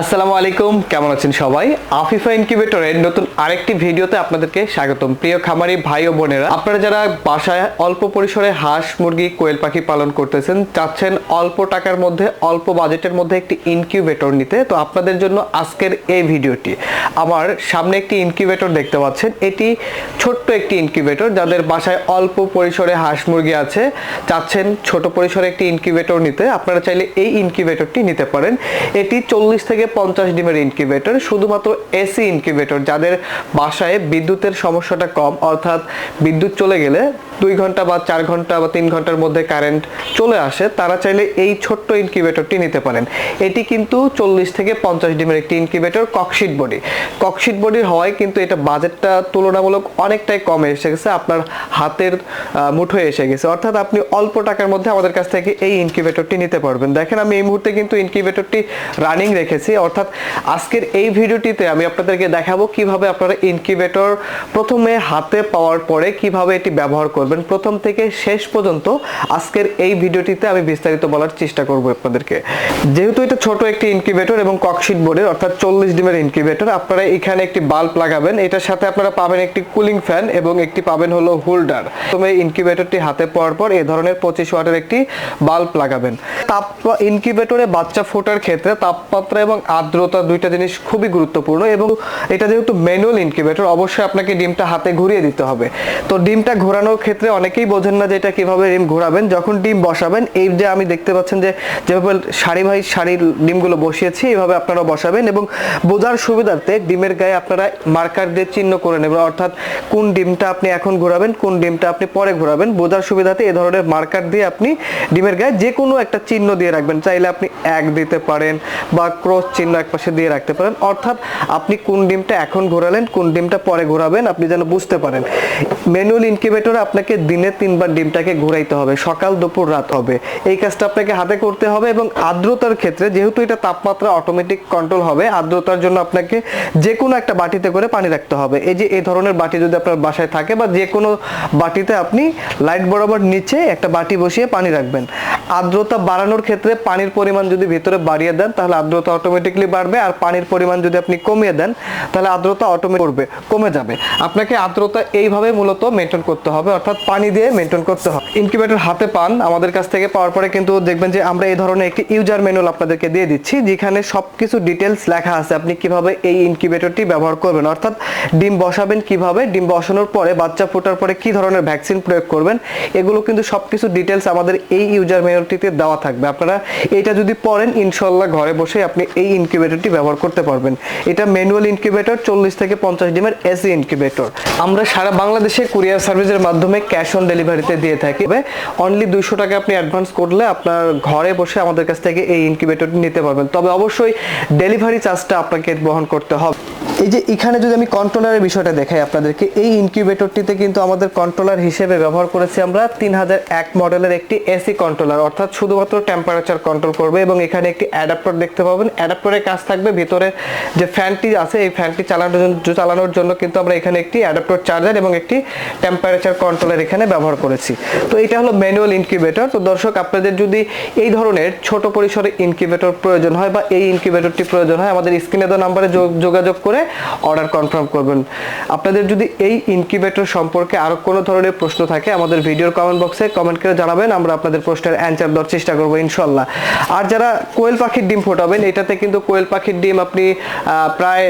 আসসালামু আলাইকুম, কেমন আছেন সবাই? আফিফা ইনকিউবেটরের নতুন আরেকটি ভিডিওতে আপনাদেরকে স্বাগতম। প্রিয় খামারি ভাই ও বোনেরা, আপনারা যারা বাসায় অল্প পরিসরে হাঁস, মুরগি, কোয়েল পাখি পালন করতেছেন, চাচ্ছেন অল্প টাকার মধ্যে, অল্প বাজেটের মধ্যে একটি ইনকিউবেটর নিতে, তো আপনাদের জন্য আজকের এই ভিডিওটি। আমার সামনে একটি ইনকিউবেটর দেখতে পাচ্ছেন। এটি ছোট্ট একটি ইনকিউবেটর যাদের বাসায় অল্প পরিসরে হাঁস, মুরগি আছে, চাচ্ছেন ছোট পরিসরে একটি ইনকিউবেটর নিতে। আপনারা চাইলে এই ইনকিউবেটরটি নিতে পারেন। এটি চল্লিশ থেকে পঞ্চাশ ডিমের ইনকিউবেটর শুধুমাত্র এসি ইনকিউবেটর যাদের বাসায় বিদ্যুতের সমস্যাটা কম, অর্থাৎ বিদ্যুৎ চলে গেলে দুই ঘণ্টা বা চার ঘণ্টা বা তিন ঘণ্টার মধ্যে কারেন্ট চলে আসে, তারা চাইলে এই ছোট্ট ইনকিউবেটরটি নিতে পারেন। এটি কিন্তু চল্লিশ থেকে পঞ্চাশ ডিমের একটি ইনকিউবেটর ককশিট বডি। ককশিট বডির হওয়ায় কিন্তু এটা বাজেটটা তুলনামূলক অনেকটাই কমে এসে গেছে, আপনার হাতের মুঠোয় এসে গেছে। অর্থাৎ আপনি অল্প টাকার মধ্যে আমাদের কাছ থেকে এই ইনকিউবেটরটি নিতে পারবেন। দেখেন, আমি এই মুহূর্তে কিন্তু ইনকিউবেটরটি রানিং রেখেছি। অর্থাৎ আজকের এই ভিডিওটিতে আমি আপনাদেরকে দেখাবো কীভাবে আপনারা ইনকিউবেটর প্রথমে হাতে পাওয়ার পরে কীভাবে এটি ব্যবহার করবেন। প্রথম থেকে শেষ পর্যন্ত আজকের এই ভিডিওটিতে আমি বিস্তারিত বলার চেষ্টা করব আপনাদেরকে। যেহেতু এটা ছোট একটি ইনকিউবেটর এবং ককশিট বোর্ডের অর্থাৎ চল্লিশ ডিমের ইনকিউবেটর আপনারা এখানে একটি বাল্ব লাগাবেন। এটার সাথে আপনারা পাবেন একটি কুলিং ফ্যান এবং একটি পাবেন হলো হোল্ডার প্রথমে ইনকিউবেটরটি হাতে পাওয়ার পর এই ধরনের পঁচিশ ওয়াটের একটি বাল্ব লাগাবেন। তাপ ইনকিউবেটরে বাচ্চা ফোটার ক্ষেত্রে তাপমাত্রা এবং আর্দ্রতা দুইটা জিনিস খুবই গুরুত্বপূর্ণ এবং এটা যেহেতু ম্যানুয়াল ইনকিউবেটর অবশ্যই আপনাকে ডিমটা হাতে ঘুরিয়ে দিতে হবে। তো ডিমটা ঘোরানোর ক্ষেত্রে অনেকেই বোঝেন না যে এটা কীভাবে ডিম ঘোরাবেন। যখন ডিম বসাবেন, এই যে আমি দেখতে পাচ্ছেন যে যেভাবে সারি ভাই সারির ডিমগুলো বসিয়েছি এইভাবে আপনারা বসাবেন এবং বোঝার সুবিধার্থে ডিমের গায়ে আপনারা মার্কার দিয়ে চিহ্ন করে নেবেন। অর্থাৎ কোন ডিমটা আপনি এখন ঘোরাবেন, কোন ডিমটা আপনি পরে ঘোরাবেন। বোঝার সুবিধাতে এই ধরনের মার্কার দিয়ে আপনি ডিমের গায়ে যে কোনো একটা চিহ্ন দিয়ে রাখবেন। চাইলে আপনি এক দিতে পারেন বা ক্রস চিহ্ন একপাশে দিয়ে রাখতে পারেন। অর্থাৎ আপনি কোন ডিমটা এখন ঘোরালেন, কোন ডিমটা পরে ঘোরাবেন, আপনি যেন বুঝতে পারেন। ম্যানুয়াল ইনকিউবেটরে আপনাকে দিনে তিনবার ডিমটাকে ঘোরাইতে হবে, সকাল, দুপুর, রাত হবে। এই কাজটা আপনাকে হাতে করতে হবে এবং আর্দ্রতার ক্ষেত্রে যেহেতু এটা তাপমাত্রা অটোমেটিক কন্ট্রোল হবে, আর্দ্রতার জন্য আপনাকে যে কোনো একটা বাটিতে করে পানি রাখতে হবে। এই যে এই ধরনের বাটি যদি আপনার বাসায় থাকে বা যে কোনো বাটিতে আপনি লাইট বরাবর নিচে একটা বাটি বসিয়ে পানি রাখবেন। আর্দ্রতা বাড়ানোর ক্ষেত্রে পানির পরিমাণ যদি ভিতরে বাড়িয়ে দেন, তাহলে আর্দ্রতা অটোমেটিকলি বাড়বে আর পানির পরিমাণ যদি আপনি কমিয়ে দেন, তাহলে আর্দ্রতা অটোমেটিক করবে, কমে যাবে। আপনাকে আর্দ্রতা এইভাবে মূলত মেনটেন করতে হবে, অর্থাৎ পানি দিয়ে মেনটেন করতে হবে ইনকিউবেটর হাতে পান, আমাদের কাছ থেকে পাওয়ার পরে কিন্তু দেখবেন যে আমরা এই ধরনের একটি ইউজার ম্যানুয়াল আপনাদেরকে দিয়ে দিচ্ছি, যেখানে সবকিছু ডিটেলস লেখা আছে। আপনি কীভাবে এই ইনকিউবেটরটি ব্যবহার করবেন? অর্থাৎ ডিম বসাবেন কীভাবে? ডিম বসানোর পরে, বাচ্চা ফোটার পরে কি ধরনের ভ্যাকসিন প্রয়োগ করবেন? এগুলো কিন্তু সবকিছু ডিটেলস আমাদের এই ইউজার ম্যানুয়ালটিতে দেওয়া থাকবে। আপনারা এটা যদি পড়েন ইনশাল্লাহ ঘরে বসে আপনি এই ইনকিউবেটরটি ব্যবহার করতে পারবেন। এটা ম্যানুয়াল ইনকিউবেটর চল্লিশ থেকে পঞ্চাশ ডিমের এসি ইনকিউবেটর আমরা সারা বাংলাদেশে কুরিয়ার সার্ভিসের মাধ্যমে ক্যাশ অন ডেলিভারিতে দিয়ে থাকি। তবে অনলি দুইশো টাকা আপনি অ্যাডভান্স করলে আপনার ঘরে বসে আমাদের কাছ থেকে এই ইনকিউবেটরটি নিতে পারবেন। তবে অবশ্যই ডেলিভারি চার্জটা আপনাকে বহন করতে হবে। এই যে এখানে যদি আমি কন্ট্রোলারের বিষয়টা দেখাই আপনাদেরকে, এই ইনকিউবেটরটিতে কিন্তু আমাদের কন্ট্রোলার হিসেবে ব্যবহার করেছি আমরা তিন হাজার এক মডেলের একটি এসি কন্ট্রোলার অর্থাৎ শুধুমাত্র টেম্পারেচার কন্ট্রোল করবে এবং এখানে একটি অ্যাডাপ্টার দেখতে পাবেন। অ্যাডাপ্টারের কাজ থাকবে ভিতরে যে ফ্যানটি আছে, এই ফ্যানটি চালানোর জন্য চালানোর জন্য কিন্তু আমরা এখানে একটি অ্যাডাপ্টার চার্জার এবং একটি টেম্পারেচার কন্ট্রোলার এখানে ব্যবহার করেছি। তো এটা হলো ম্যানুয়াল ইনকিউবেটর তো দর্শক, আপনাদের যদি এই ধরনের ছোট পরিসরে ইনকিউবেটর প্রয়োজন হয় বা এই ইনকিউবেটরটি প্রয়োজন হয়, আমাদের স্ক্রিনে দেওয়া নাম্বারে যোগাযোগ করে অর্ডার কনফার্ম করবেন। আপনাদের যদি এই ইনকিউবেটর সম্পর্কে আরও কোনো ধরনের প্রশ্ন থাকে, আমাদের ভিডিওর কমেন্ট বক্সে কমেন্ট করে জানাবেন, আমরা আপনাদের প্রশ্নের অ্যান্সার দেওয়ার চেষ্টা করব ইনশাল্লাহ আর যারা কোয়েল পাখির ডিম ফোটাবেন, এটাতে কিন্তু কোয়েল পাখির ডিম আপনি প্রায়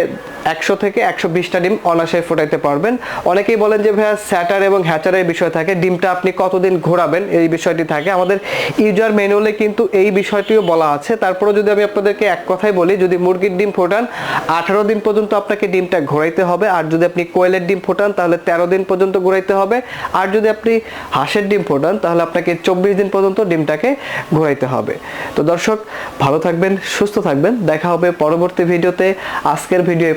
একশো থেকে একশো বিশটা ডিম অনায়াসে ফোটাইতে পারবেন। অনেকেই বলেন যে ভাইয়া স্যাটার এবং হ্যাচারের বিষয় থাকে, ডিমটা আপনি কতদিন ঘোরাবেন, এই বিষয়টি থাকে। আমাদের ইউজার ম্যানুয়ালে কিন্তু এই বিষয়টিও বলা আছে। তারপরে যদি আমি আপনাদেরকে এক কথাই বলি, যদি মুরগির ডিম ফোটান, আঠারো দিন পর্যন্ত আপনাকে ডিমটা ঘোরাইতে হবে। আর যদি আপনি কোয়েলের ডিম ফোটান, তাহলে তেরো দিন পর্যন্ত ঘোরাইতে হবে। আর যদি আপনি হাঁসের ডিম ফোটান, তাহলে আপনাকে চব্বিশ দিন পর্যন্ত ডিমটাকে ঘোরাইতে হবে। তো দর্শক, ভালো থাকবেন, সুস্থ থাকবেন। দেখা হবে পরবর্তী ভিডিওতে। আজকের ভিডিও এই